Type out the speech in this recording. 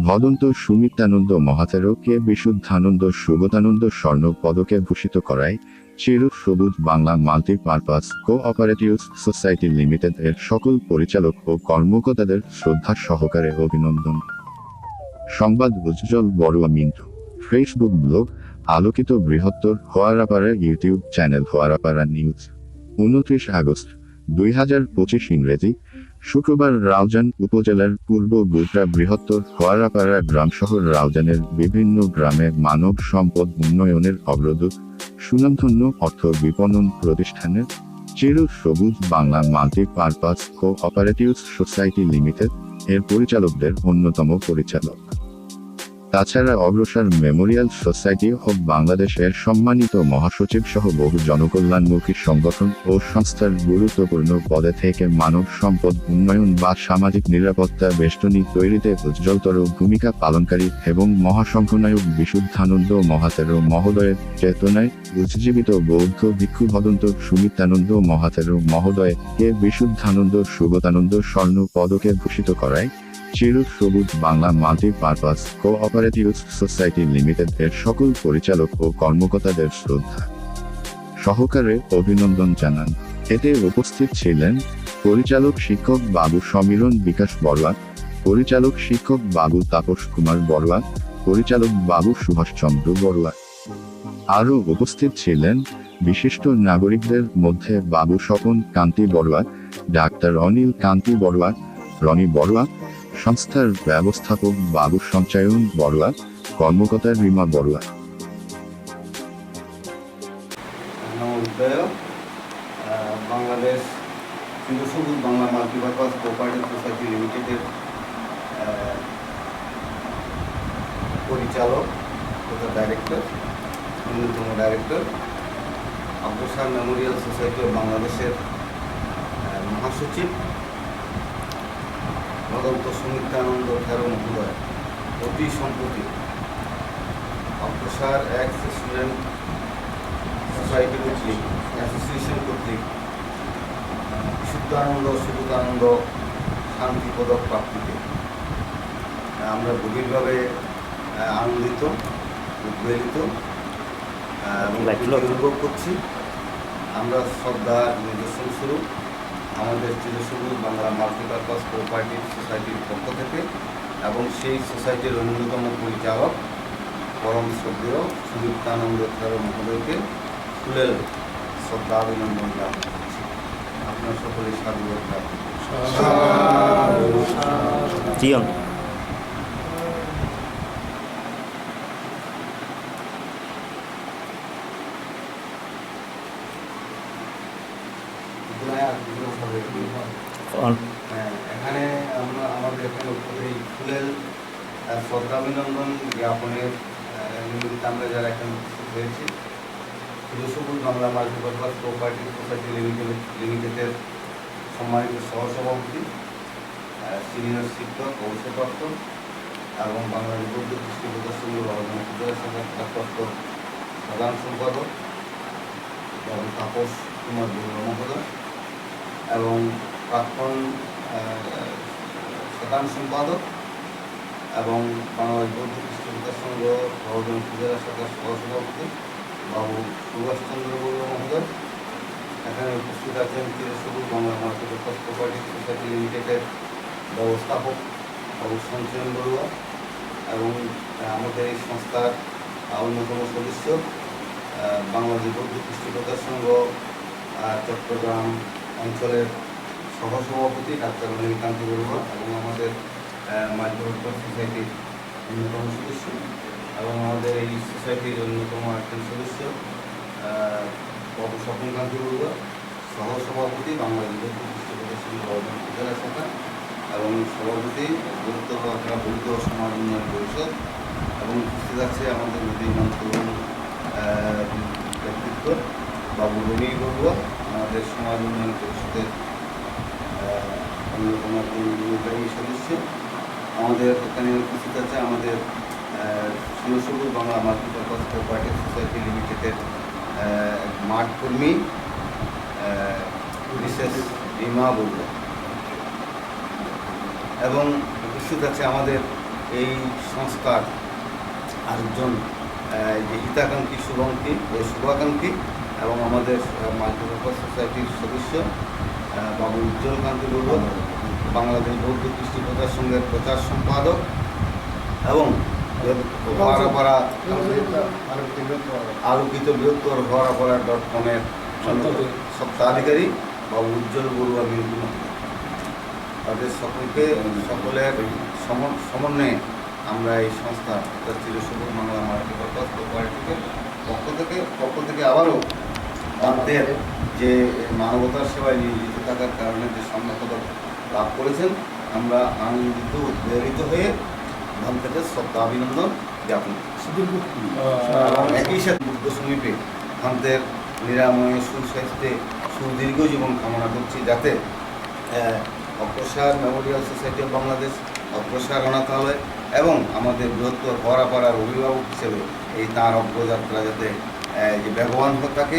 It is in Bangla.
ভদন্ত সুমিত্রানন্দ মহাতেরো কে বিশুদ্ধানন্দ সুগতানন্দ স্বর্ণ পদকে ভূষিত করায় Chiro Sobuj Bangla multipurpose cooperative society limited এর সকল পরিচালক ও কর্মকর্তাদের শ্রদ্ধা সহকারে অভিনন্দন। সংবাদ উজ্জ্বল বড়ুয়া মিন্টু। ফেসবুক ব্লগ, আলোকিত বৃহত্তর Hoarapara YouTube channel Hoarapara news. উনত্রিশ আগস্ট, দুই হাজার পঁচিশ ইংরেজি শুক্রবার রাউজান উপজেলার পূর্ব বুটা বৃহত্তর হোয়ারাপাড়া গ্রাম শহর রাউজানের বিভিন্ন গ্রামে মানব সম্পদ উন্নয়নের অগ্রদূত সুনামধন্য অর্থ বিপণন প্রতিষ্ঠানের Chiro Sobuj Bangla multipurpose cooperative society limited এর পরিচালকদের অন্যতম পরিচালক। তাছাড়া অগ্রসর মেমোরিয়াল সোসাইটি অব বাংলাদেশের সম্মানিত মহাসচিব সহ বহু জনকল্যাণমুখী সংগঠন ও সংস্থার গুরুত্বপূর্ণ পদে থেকে মানব সম্পদ উন্নয়ন বা সামাজিক নিরাপত্তা বেষ্টনী তৈরিতে উজ্জ্বলতর ভূমিকা পালনকারী এবং মহাসংঘনায়ক বিশুদ্ধানন্দ মহাতের মহোদয়ের চেতনায় উজ্জীবিত বৌদ্ধ ভিক্ষু ভদন্ত সুমিত্রানন্দ মহাতের মহোদয় কে বিশুদ্ধানন্দ সুগতানন্দ স্বর্ণ পদকে ভূষিত করায় Chiro Sobuj Bangla multipurpose cooperative society limited এর সকল পরিচালক ও কর্মকর্তাদের শ্রদ্ধা। সহকারে অভিনন্দন জানান। এতে উপস্থিত ছিলেন পরিচালক শিক্ষক বাবু সমীরণ বিকাশ বড়ুয়া, পরিচালক শিক্ষক বাবু তাপস কুমার বড়ুয়া, পরিচালক বাবু সুভাষচন্দ্র বড়ুয়া। আরও উপস্থিত ছিলেন বিশিষ্ট নাগরিকদের মধ্যে বাবু স্বপন কান্তি বড়ুয়া, ডাক্তার অনিল কান্তি বড়ুয়া, রনি বড়ুয়া সংস্থার ব্যবস্থাপক বাবু সঞ্চয়ন বড়ুয়া কর্মকর্তা রিমা নমোদয় বাংলাদেশ চিরসবুজ বাংলা মাল্টিপারপাস কোপারেটিভ সোসাইটি লিমিটেডের পরিচালক তথা ডাইরেক্টর অন্যতম ডাইরেক্টর অগ্রসর মেমোরিয়াল সোসাইটি অফ বাংলাদেশের মহাসচিব। ভদন্ত সুমিত্রানন্দ খেরো মহোদয় অতি সম্প্রতি অগ্রসর এক্স স্টুডেন্ট সোসাইটি কর্তৃক অ্যাসোসিয়েশন কর্তৃক বিশুদ্ধানন্দ সুযোগানন্দ শান্তি পদক প্রাপ্তিতে আমরা গভীরভাবে আনন্দিত উদ্বেলিত এবং অনুভব করছি। আমরা শ্রদ্ধা নিদর্শন স্বরূপ আমাদের চিরসবুজ বাংলা মাল্টিপারপাস কোঅপারেটিভ সোসাইটির পক্ষ থেকে এবং সেই সোসাইটির অন্যতম পরিচালক পরম শ্রদ্ধেয় সুদীপ্তানন্দ খের মহোদয়কে ফুলের শ্রদ্ধা অভিনন্দন জ্ঞাপন করছি আপনার সকলের সাধুবাদ জ্ঞাপন করছি। হ্যাঁ, এখানে আমরা আমাদের এখানে এই ফুলের শ্রদ্ধাভিনন্দন জ্ঞাপনের নিমিত্তে আমরা যারা এখানে উপস্থিত হয়েছি ফিলোসফুল Bangla multipurpose cooperative society limited লিমিটেডের সম্মানিত সহসভাপতি সিনিয়র শিক্ষক অবসরপ্রাপ্ত এবং বাংলাদেশ বৌদ্ধ কৃষ্টি প্রদর্শনী পূজার সাধারণ সম্পাদক এবং তাপস কুমার মহোদয় এবং প্রাক্তন সাধারণ সম্পাদক এবং বাংলাদেশ বৌদ্ধ বিকাশ সংঘ রহমান পূজার শাখার সহসভাপতি বাবু সুভাষচন্দ্র বড়ুয়া মহোদয়। এখানে উপস্থিত আছেন চিরসবুজ বাংলা মার্কেট কোপারেটিভ সোসাইটি লিমিটেডের ব্যবস্থাপক বাবু সঞ্চয়ন বড়ুয়া এবং আমাদের এই সংস্থার অন্যতম সদস্য বাংলাদেশ বৌদ্ধ কৃষ্টি প্রচার সংঘ চট্টগ্রাম অঞ্চলের সহসভাপতি ডাক্তার অনিলকান্তি বড়ুয়া এবং আমাদের মাল্টিপারপাস সোসাইটির অন্যতম সদস্য এবং আমাদের এই সোসাইটির অন্যতম একজন সদস্য স্বপন কান্তি বড়ুয়া, সহসভাপতি কৃষ্টি প্রদর্শনী উপজেলা শাখা এবং সভাপতি গুরুত্ব আপনারা বৌদ্ধ সমাজ উন্নয়ন পরিষদ এবং উপস্থিত আছে আমাদের নদীমান তরুণ ব্যক্তিত্ব বাবু রনি বড়ুয়া। আমাদের সমাজ উন্নয়ন পরিষদের অন্যতম নির্বাহী সদস্য। আমাদের এখানে উপস্থিত আছে আমাদের শিবসবুজ বাংলা মাল্টিপারপাস কোঅপারেটিভ সোসাইটি লিমিটেডের মাঠ কর্মী বিশেষ রিমা বড়ুয়া। এবং উপস্থিত আছে আমাদের এই সংস্থার আরেকজন যে হিতাকাঙ্ক্ষী শুভাঙ্ক্ষী ও শুভাকাঙ্ক্ষী এবং আমাদের মাল্টিপারপাস সোসাইটির সদস্য বাবু উজ্জ্বল কান্তি বড়ুয়া বাংলাদেশ বৌদ্ধ কৃষ্টি প্রচার সংঘের প্রচার সম্পাদক এবং আলোকিত বৃহত্তর হরাপাড়া ডট কমের সত্ত্বাধিকারী বাবু উজ্জ্বল বড়ুয়া মিন্টু তাদের সকলকে, সকলের সম- সমন্বয়ে আমরা এই সংস্থা চিরসবুজ বাংলা মাল্টিপারপাস কোপারেটিভের পক্ষ থেকে পক্ষ থেকে আবারও তাদের যে মানবতার সেবায় নিয়োজিত থাকার কারণে যে সম্মানপদক লাভ করেছেন, আমরা আনন্দিত, উদ্বেলিত হয়ে থেকে সব অভিনন্দন জ্ঞাপন একই সাথে বুদ্ধ সমীপে ভান্তের নিরাময়ে, সুস্বাস্থ্যে সুদীর্ঘ জীবন কামনা করছি যাতে অগ্রসর মেমোরিয়াল সোসাইটি অফ বাংলাদেশ, অগ্রসর অনাথালয় এবং আমাদের বৃহত্তর হরাপাড়ার অভিভাবক হিসেবে এই তাঁর অগ্রযাত্রা যাতে যে ব্যবহান হয়ে থাকে